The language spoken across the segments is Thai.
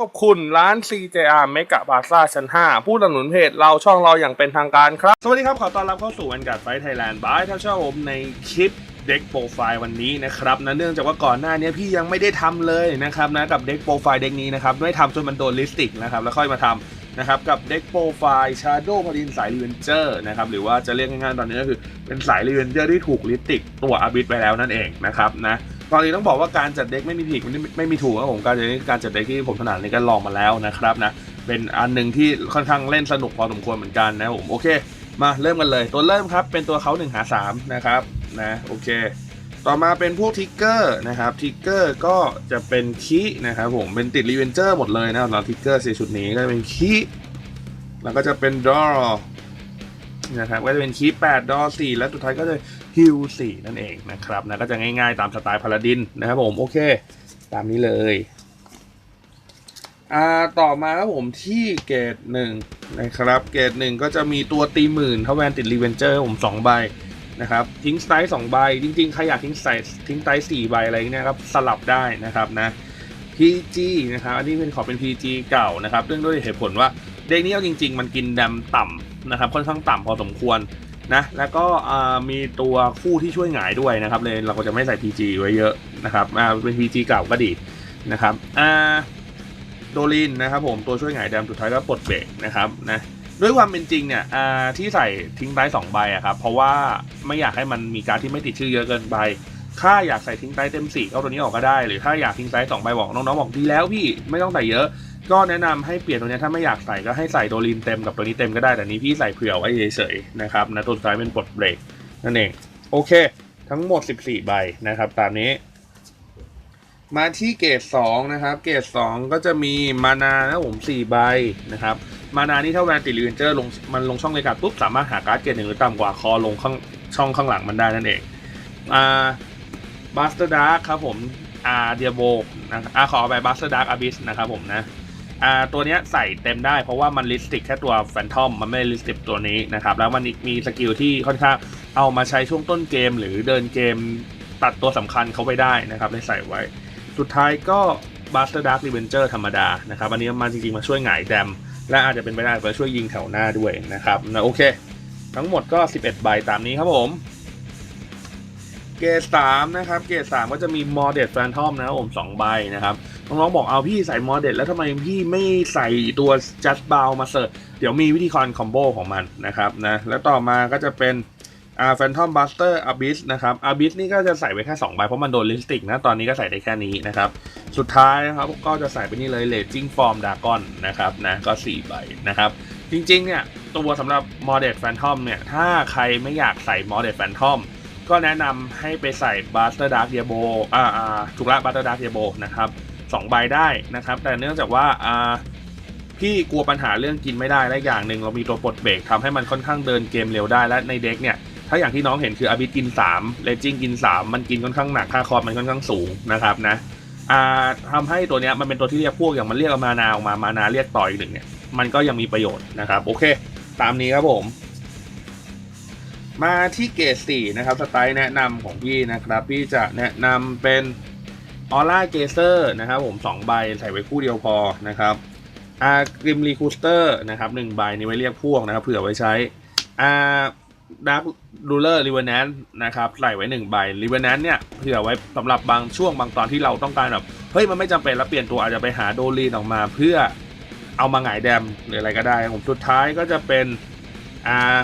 ขอบคุณร้าน CJR เมกะบาซ่าชั้น 5 ผู้สนับสนุนเพจเราช่องเราอย่างเป็นทางการครับ สวัสดีครับ ขอต้อนรับเข้าสู่วันการไฟไทยแลนด์บายท่านชอบผมในคลิปเด็กโปรไฟล์วันนี้นะครับนะเนื่องจากว่าก่อนหน้านี้พี่ยังไม่ได้ทำเลยนะครับนะกับเด็กโปรไฟล์เด็กนี้นะครับไม่ทำจนมันโดนลิสติกนะครับแล้วค่อยมาทำนะครับกับเด็กโปรไฟล์ชาโดพอดินสายรีเวนเจอร์นะครับหรือว่าจะเรียกง่ายๆตอนนี้ก็คือเป็นสายรีเวนเจอร์ที่ถูกลิสติกตัวอาบิทไปแล้วนั่นเองนะครับนะ ตอนนี้ต้องบอกว่าการจัดเด็กไม่มีผิดไม่ไม่มีถูกครับผมการจัดเด็กการจัดเด็กที่ผมถนัดในการลองมาแล้วนะครับนะเป็นอันหนึ่งที่ค่อนข้างเล่นสนุกพอสมควรเหมือนกันนะผมโอเค มาเริ่มกันเลย ตัวเริ่มครับเป็นตัวเขา1หา3นะครับนะโอเค ต่อมาเป็นพวกทิกเกอร์นะครับทิกเกอร์ก็จะเป็นคีนะครับผมเป็นติดรีเวนเจอร์หมดเลยนะสำหรับทิกเกอร์สีชุดนี้ก็จะเป็นคีแล้วก็จะเป็นดอนะครับก็จะเป็นคี8ดดอร์4และสุดท้ายก็จะ ฮิลสี่นั่นเองนะครับนะก็จะง่ายๆตามสไตล์พาราดินนะครับผมโอเค ตามนี้เลยอ่าต่อมาครับผมที่เกรดหนึ่งนะครับเกรดหนึ่งก็จะมีตัวตีหมื่นเท่าแวนติดรีเวนเจอร์ผมสองใบนะครับทิ้งสไตล์สองใบ จริงๆใครอยากทิ้งสไตล์ทิ้งไตล์สี่ใบอะไรเงี้ยครับสลับได้นะครับนะ PG นะครับอันนี้เป็นขอเป็น PG เก่านะครับเรื่องด้วยเหตุผลว่าเด็กนี้เอาจริง ๆ มันกินดำต่ำนะครับค่อนข้างต่ำพอสมควร นะแล้วก็มีตัวคู่ที่ช่วยหงายด้วยนะครับเลยเราก็จะไม่ใส่ PG ไว้เยอะนะครับอ่าเป็น PG เก่าก็ดีนะครับอ่าโดลินนะครับผมตัวช่วยหงายดมสุดท้ายก็ปลดเบรกนะครับนะด้วยความเป็นจริงเนี่ยอ่าที่ใส่ทิ้งไต้สองใบอะครับเพราะว่าไม่อยากให้มันมีการที่ไม่ติดชื่อเยอะเกินไปถ้าอยากใส่ทิ้งไต้เต็มสี่เอาตัวนี้ออกก็ได้ หรือถ้าอยากทิ้งไต้สองใบบอกน้องๆบอกดีแล้วพี่ไม่ต้องใส่เยอะ ก็แนะนำให้เปลี่ยนตัวนี้ถ้าไม่อยากใส่ก็ให้ใส่โดลินเต็มกับตัวนี้เต็มก็ได้แต่นี้พี่ใส่เผื่อไว้เฉยๆนะครับนะตัวสุดท้ายเป็นปลดเบรกนั่นเองโอเค ทั้งหมด 14 ใบนะครับ ตามนี้ มาที่เกรด2นะครับ เกรด2ก็จะมีมานานะผม4ใบนะครับ มานานี่ถ้าแวนติดรีเวนเจอร์ลงมันลงช่องเลยกัดปุ๊บสามารถหาการ์ดเกรดหนึ่งหรือต่ำกว่าคอลงข้างช่องข้างหลังมันได้นั่นเองอ่าบัสเตอร์ดาร์ครับผมอาเดียโบนะอาขอไปบัสเตอร์ดาร์อาบิสนะครับผมนะ อ่าตัวเนี้ยใส่เต็มได้เพราะว่ามันลิสติกแค่ตัวแฟนทอมมันไม่ลิสติกตัวนี้นะครับ แล้วมันมีสกิลที่ค่อนข้างเอามาใช้ช่วงต้นเกม หรือเดินเกมตัดตัวสำคัญเขาไปได้นะครับเลยใส่ไว้ สุดท้ายก็บัสเตอร์ดาร์ r รีเวนเจอร์ธรรมดานะครับ อันนี้มาจริงๆ มาช่วยหงายแดม และอาจจะเป็นไปได้มาช่วยยิงแถวหน้าด้วยนะครับนะโอเค ทั้งหมดก็ 11 ใบตามนี้ครับผมเกรดสามนะครับ เกรดสามก็จะมีมอเด t แฟนทอมนะครับผมสองใบนะครับ น้องๆบอกเอาพี่ใส่มอเดลแล้วทำไมพี่ไม่ใส่ตัวจัสบาวมาเสิร์ฟเดี๋ยวมีวิธีคอนคอมโบของมันนะครับนะแล้วต่อมาก็จะเป็นอ่าแฟนทอมบัสเตอร์อาบิสนะครับอาบิสนี่ก็จะใส่ไว้แค่2ใบเพราะมันโดนลิสติกนะ ตอนนี้ก็ใส่ได้แค่นี้นะครับ สุดท้ายนะครับก็จะใส่ไปนี่เลยเลจิ้งฟอร์มดากอนนะครับนะก็ 4 ใบนะครับ จริงๆเนี่ยตัวสำหรับมอเดลแฟนทอมเนี่ยถ้าใครไม่อยากใส่มอเดลแฟนทอมก็แนะนำให้ไปใส่บัสเตอร์ดาร์กเดียโบอ่าอ่าถูกละบัสเตอร์ดาร์กเดียโบนะครับ สองใบได้นะครับ แต่เนื่องจากว่าอ่าพี่กลัวปัญหาเรื่องกินไม่ได้และอย่างหนึ่งเรามีตัวปลดเบรกทำให้มันค่อนข้างเดินเกมเร็วได้และในเด็กเนี่ยถ้าอย่างที่น้องเห็นคืออาบิดกิน3เลจิงกิน 3 มันกินค่อนข้างหนักค่าคอร์มันค่อนข้างสูงนะครับนะอ่าทำให้ตัวเนี้ยมันเป็นตัวที่เรียกพวกอย่างมันเรียกมานาออกมามานาเรียกต่ออีกหนึ่งเนี่ยมันก็ยังมีประโยชน์นะครับโอเค ตามนี้ครับผม มาที่เกรดสี่นะครับสไตล์แนะนำของพี่นะครับ พี่จะแนะนำเป็น ออร่าเกเซอร์นะครับผม2ใบใส่ไว้คู่เดียวพอนะครับอากริมรีคูสเตอร์นะครับหนึ่งใบนี้ไว้เรียกพวกนะครับเผื่อไว้ใช้อาดักดูเลอร์ริเวนแนนนะครับใส่ไว้หนึ่งใบริเวนแนนเนี่ยเผื่อไว้สำหรับบางช่วงบางตอนที่เราต้องการแบบเฮ้ยมันไม่จำเป็นแล้วเปลี่ยนตัวอาจจะไปหาโดลีนออกมาเพื่อเอามาหงายแดมหรืออะไรก็ได้ผมสุดท้ายก็จะเป็นอ่า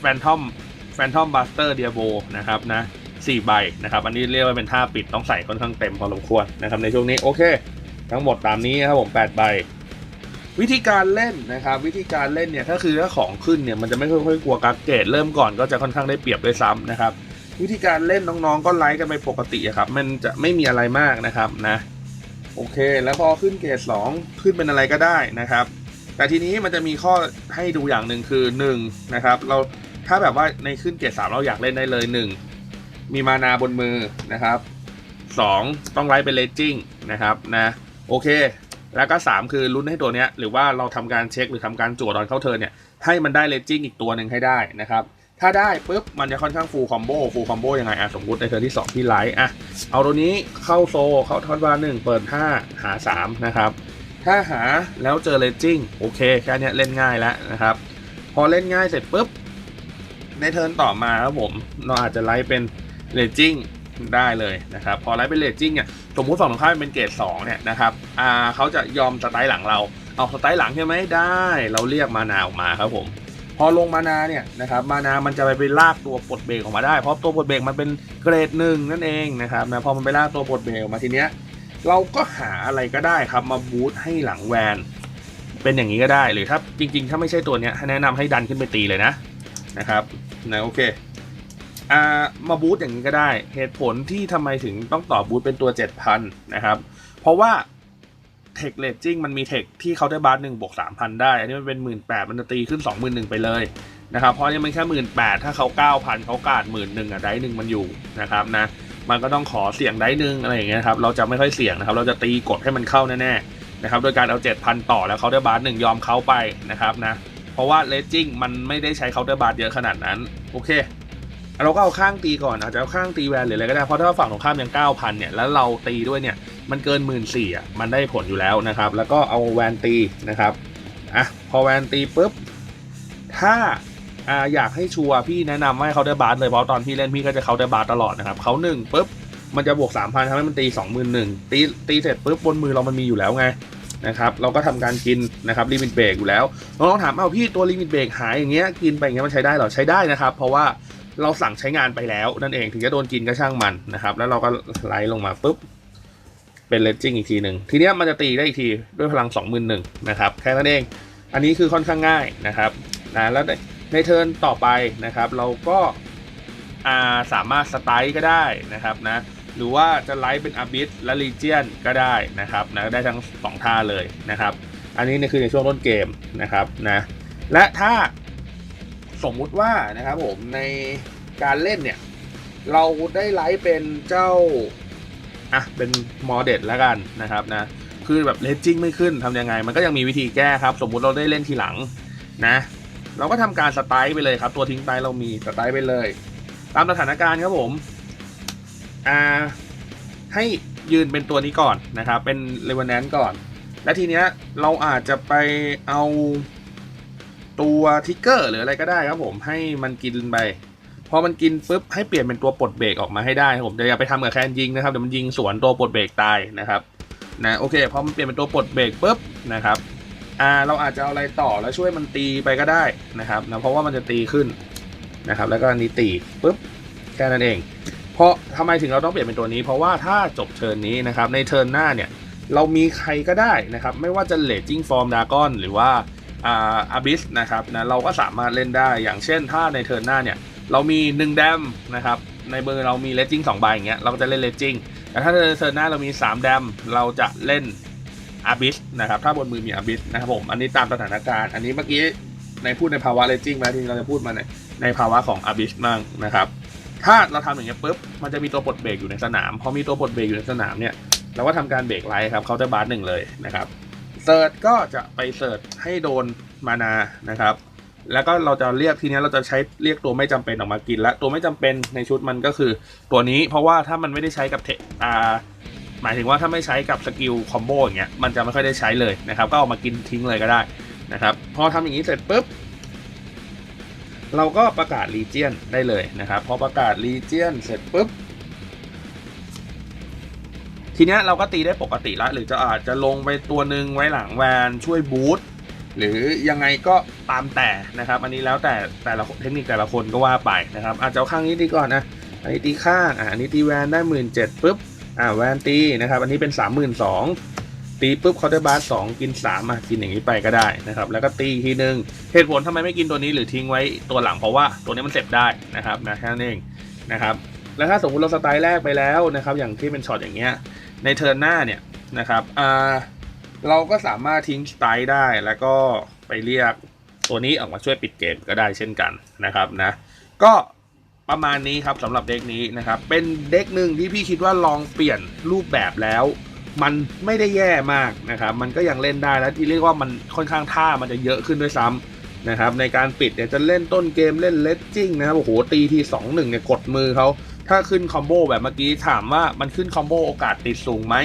แฟนทอมแฟนทอมบัสเตอร์เดียโบนะครับนะ 4 ใบนะครับอันนี้เรียกว่าเป็นท่าปิดต้องใส่ค่อนข้างเต็มพอสมควรนะครับในช่วงนี้โอเค ทั้งหมดตามนี้ครับผม 8 ใบ วิธีการเล่นนะครับวิธีการเล่นเนี่ยถ้าคือถ้าของขึ้นเนี่ยมันจะไม่ค่อยๆกลัวกักเกตเริ่มก่อนก็จะค่อนข้างได้เปรียบด้วยซ้ำนะครับวิธีการเล่นน้องๆก็ไลค์กันไปปกติครับมันจะไม่มีอะไรมากนะครับนะโอเค แล้วพอขึ้นเกรด2ขึ้นเป็นอะไรก็ได้นะครับ แต่ทีนี้มันจะมีข้อให้ดูอย่างหนึ่งคือ1นะครับเราถ้าแบบว่าในขึ้นเกรด3เราอยากเล่นได้เลย 1 มีมานาบนมือนะครับ 2 ต้องไลฟ์เป็นเลจิ้งนะครับนะโอเค แล้วก็ 3 คือลุ้นให้ตัวเนี้ยหรือว่าเราทำการเช็คหรือทำการจั่วตอนเข้าเทิร์นเนี่ยให้มันได้เลจิ้งอีกตัวหนึ่งให้ได้นะครับถ้าได้ปุ๊บมันจะค่อนข้างฟูลคอมโบฟูลคอมโบยังไงอะสมมุติในเทิร์นที่ 2 ที่ไลท์อะเอาตัวนี้เข้าโซเข้าทอดวาหนึ่งเปิด 5 หา 3 นะครับ ถ้าหาแล้วเจอเลจิ้งโอเคแค่เนี้ยเล่นง่ายแล้วนะครับ พอเล่นง่ายเสร็จปุ๊บในเทิร์นต่อมาครับผมเราอาจจะไลฟ์เป็น เลจิ้งได้เลยนะครับ พอไลฟ์เป็นเลจิ้งเนี่ยสมมุติฝั่งตรงข้ามเป็นเกรดสองเนี่ยนะครับอ่าเขาจะยอมสไตล์หลังเรา เอาสไตล์หลังใช่ไหมได้ เราเรียกมานาออกมาครับผมพอลงมานาเนี่ยนะครับมานามันจะไปไปลากตัวปลดเบรกออกมาได้ เพราะตัวปลดเบรกมันเป็นเกรดหนึ่งนั่นเองนะครับนะพอมันไปลากตัวปลดเบรกออกมาทีเนี้ยเราก็หาอะไรก็ได้ครับมาบูทให้หลังแวน เป็นอย่างนี้ก็ได้หรือถ้าจริง ๆ ถ้าไม่ใช่ตัวเนี้ยแนะนำให้ดันขึ้นไปตีเลยนะนะครับนะโอเค อ่ามาบูทอย่างนี้ก็ได้ เหตุผลที่ทำไมถึงต้องต่อบูทเป็นตัว 7,000 นะครับ เพราะว่าเทคเลจิ้งมันมีเทคที่เขาได้บาร์หนึ่งบวกสามพันได้ อันนี้มันเป็นหมื่นแปดมันจะตีขึ้นสองหมื่นหนึ่งไปเลยนะครับ เพราะอันนี่มันแค่หมื่นแปดถ้าเขาเก้าพันเขากาดหมื่นหนึ่งอะได้หนึ่งมันอยู่นะครับนะ มันก็ต้องขอเสี่ยงได้หนึ่งอะไรอย่างเงี้ยครับ เราจะไม่ค่อยเสี่ยงนะครับ เราจะตีกดให้มันเข้าแน่ๆนะครับ โดยการเอา7,000ต่อแล้วเคาน์เตอร์บาร์หนึ่งยอมเข้าไปนะครับนะ เพราะว่าเลจิ้งมันไม่ได้ใช้เคาน์เตอร์บาร์เยอะขนาดนั้น โอเค เราก็เอาข้างตีก่อนอาจจะเอาข้างตีแวนหรืออะไรก็ได้เพราะถ้าฝั่งตรงข้ามยัง9,000เนี่ยแล้วเราตีด้วยเนี่ยมันเกิน 1 4ื่นอะมันได้ผลอยู่แล้วนะครับ แล้วก็เอาแวนตีนะครับอะพอแวนตีปุ๊บถ้าอ่าอยากให้ชัวร์พี่แนะนำว่าให้เขาได้บาร์เลยเพราะตอนพี่เล่นพี่ก็จะเขาได้บาร์ตลอดนะครับเขาหนึ่งปุ๊บมันจะบวก 3,000ทำให้มันตี21,000ตีตีเสร็จปุ๊บบนมือเรามันมีอยู่แล้วไงนะครับเราก็ทำการกินนะครับลิมิตเบรกอยู่แล้วน้องๆถามเอาพี่ตัวลิมิตเบรกหายอย่างเงี้ยกินไปอย่างเงี้ยมันใช้ได้หรอใช้ได้นะครับ เพราะว่าเราสั่งใช้งานไปแล้วนั่นเองถึงจะโดนกินก็ช่างมันนะครับ แล้วเราก็ไล่ลงมาปุ๊บเป็นเลนจิ้งอีกทีหนึ่งทีเนี้ยมันจะตีได้อีกทีด้วยพลัง 21,000นะครับแค่นั้นเอง อันนี้คือค่อนข้างง่ายนะครับนะแล้วในเทิร์นต่อไปนะครับ เราก็าสามารถสไตล์ก็ได้นะครับนะหรือว่าจะไลฟ์เป็นอาบิสและลีเจียนก็ได้นะครับนะได้ทั้งสองท่าเลยนะครับ อันนี้เนี่ยคือในช่วงต้นเกมนะครับนะและถ้า สมมุติว่านะครับผมในการเล่นเนี่ย เราได้ไลฟ์เป็นเจ้า อะ เป็นมอเดตแล้วกันนะครับนะ คือแบบเลจิ้งไม่ขึ้นทำยังไง มันก็ยังมีวิธีแก้ครับ สมมุติเราได้เล่นทีหลังนะ เราก็ทำการสไตล์ไปเลยครับ ตัวทิ้งไตเรามีสไตล์ไปเลย ตามสถานการณ์ครับผม อ่า ให้ยืนเป็นตัวนี้ก่อนนะครับ เป็นเลเวนแนนก่อน และทีเนี้ยเราอาจจะไปเอา ตัวทิกเกอร์หรืออะไรก็ได้ครับผมให้มันกินไปพอมันกินปุ๊บให้เปลี่ยนเป็นตัวปลดเบรกออกมาให้ได้ครับผมแต่อย่าไปทำกับแคนยิงนะครับเดี๋ยวมันยิงสวนตัวปลดเบรกตายนะครับนะโอเคพอมันเปลี่ยนเป็นตัวปลดเบรกปุ๊บนะครับอ่าเราอาจจะเอาอะไรต่อแล้วช่วยมันตีไปก็ได้นะครับนะเพราะว่ามันจะตีขึ้นนะครับ แล้วก็นี้ตีปุ๊บแค่นั้นเอง เพราะทำไมถึงเราต้องเปลี่ยนเป็นตัวนี้ เพราะว่าถ้าจบเทิร์นนี้นะครับในเทิร์นหน้าเนี่ยเรามีใครก็ได้นะครับ ไม่ว่าจะเลจิ้งฟอร์มดากอนหรือว่า อาบิสนะครับนะเราก็สามารถเล่นได้อย่างเช่น ถ้าในเทิร์นหน้าเนี่ยเรามี 1 แดมนะครับในเบอร์เรามีเลจิ้งสองใบอย่างเงี้ยเราก็จะเล่นเลจิ้งแต่ถ้าในเทิร์นหน้าเรามี 3 แดมเราจะเล่นอาบิสนะครับถ้าบนมือมีอาบิสนะครับผมอันนี้ตามสถานการณ์ อันนี้เมื่อกี้ในพูดในภาวะเลจิ้งมาทีนี้เราจะพูดมาในในภาวะของอาบิสบ้างนะครับถ้าเราทำอย่างเงี้ยปุ๊บมันจะมีตัวปลดเบรกอยู่ในสนามพอมีตัวปลดเบรกอยู่ในสนามเนี่ยเราก็ทำการเบรกไลท์ครับเขาจะบาร์หนึ่งเลยนะครับ เซิร์ชก็จะไปเสิร์ชให้โดนมานานะครับ แล้วก็เราจะเรียกทีนี้เราจะใช้เรียกตัวไม่จำเป็นออกมากินและตัวไม่จำเป็นในชุดมันก็คือตัวนี้เพราะว่าถ้ามันไม่ได้ใช้กับเทอ่าหมายถึงว่าถ้าไม่ใช้กับสกิลคอมโบอย่างเงี้ยมันจะไม่ค่อยได้ใช้เลยนะครับ ก็เอามากินทิ้งเลยก็ได้นะครับ พอทำอย่างนี้เสร็จปุ๊บเราก็ประกาศรีเจียนได้เลยนะครับ พอประกาศรีเจียนเสร็จปุ๊บ ทีเนี้ยเราก็ตีได้ปกติละหรือจะอาจจะลงไปตัวหนึ่งไว้หลังแวนช่วยบูทหรือยังไงก็ตามแต่นะครับ อันนี้แล้วแต่แต่ละเทคนิคแต่ละคนก็ว่าไปนะครับ อาจจะเอาข้างนี้ดีก่อนนะอันนี้ตีข้างอะอันนี้ตีแวนได้หมื่นเจ็ดปุ๊บอ่าแวนตีนะครับ อันนี้เป็นสามหมื่นสองตีปุ๊บเคาน์เตอร์บาร์สองกินสามอะกินอย่างนี้ไปก็ได้นะครับ แล้วก็ตีอีกทีนึงเหตุผลทำไมไม่กินตัวนี้หรือทิ้งไว้ตัวหลังเพราะว่าตัวนี้มันเสร็จได้นะครับนะแค่นั้นเองนะครับแล้วถ้าสมมติเราสไตล์แรกไปแล้วนะครับ อย่างที่เป็นช็อตอย่างเงี้ย ในเทิร์นหน้าเนี่ยนะครับเราก็สามารถทิ้งสไตล์ได้แล้วก็ไปเรียกตัวนี้ออกมาช่วยปิดเกมก็ได้เช่นกันนะครับนะก็ประมาณนี้ครับสำหรับเด็กนี้นะครับ เป็นเด็กหนึ่งที่พี่คิดว่าลองเปลี่ยนรูปแบบแล้ว มันไม่ได้แย่มากนะครับ มันก็ยังเล่นได้แล้วที่เรียกว่ามันค่อนข้างท่ามันจะเยอะขึ้นด้วยซ้ำนะครับ ในการปิดเนี่ยจะเล่นต้นเกมเล่นเลสจิ้งนะครับโอ้โหตีทีสองหนึ่งเนี่ยกดมือเขา ถ้าขึ้นคอมโบแบบเมื่อกี้ถามว่ามันขึ้นคอมโบโอกาสติดสูงไหม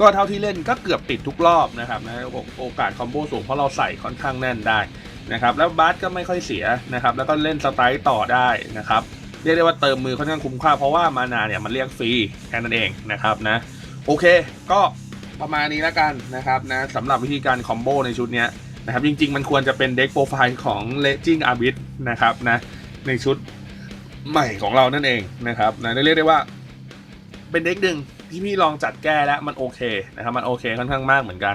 ก็เท่าที่เล่นก็เกือบติดทุกรอบนะครับนะโอกาสคอมโบสูงเพราะเราใส่ค่อนข้างแน่นได้นะครับแล้วบาสก็ไม่ค่อยเสียนะครับแล้วก็เล่นสไตล์ต่อได้นะครับเรียกได้ว่าเติมมือค่อนข้างคุ้มค่าเพราะว่ามานาเนี่ยมันเรียกฟรีแค่นั้นเองนะครับนะโอเคก็ประมาณนี้แล้วกันนะครับนะสำหรับวิธีการคอมโบในชุดนี้นะครับจริงๆ มันควรจะเป็นเด็กโปรไฟล์ของ l e g i n g a r b i t นะครับนะในชุด ใหม่ของเรานั่นเองนะครับนะเรียกได้ว่า เป็นเด็กหนึ่งที่พี่ลองจัดแก้แล้วมันโอเคนะครับมันโอเคค่อนข้างมากเหมือนกัน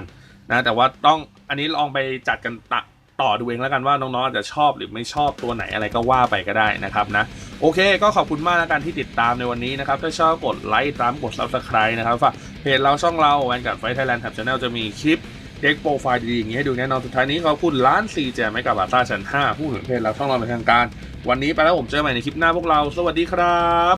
นะแต่ว่าต้องอันนี้ลองไปจัดกันตะต่อดูเองแล้วกันว่าน้องๆอาจจะชอบหรือไม่ชอบตัวไหนอะไรก็ว่าไปก็ได้นะครับนะโอเค ก็ขอบคุณมากแล้วกันที่ติดตามในวันนี้นะครับถ้าชอบกดไลค์ตามกด subscribe นะครับฝากเพจเราช่องเราแวนการ์ดไฟไทยแลนด์แท็บชาแนลจะมีคลิป เด็กโปรไฟล์ดีๆอย่างนี้ให้ดูแน่นอนสุดท้ายนี้เขาพูดล้านซีแจมให้กับบาต้าชั้น5ผู้ถึงเพจเราช่องเราเป็นทางการ วันนี้ไปแล้วผมเจอใหม่ในคลิปหน้าพวกเรา สวัสดีครับ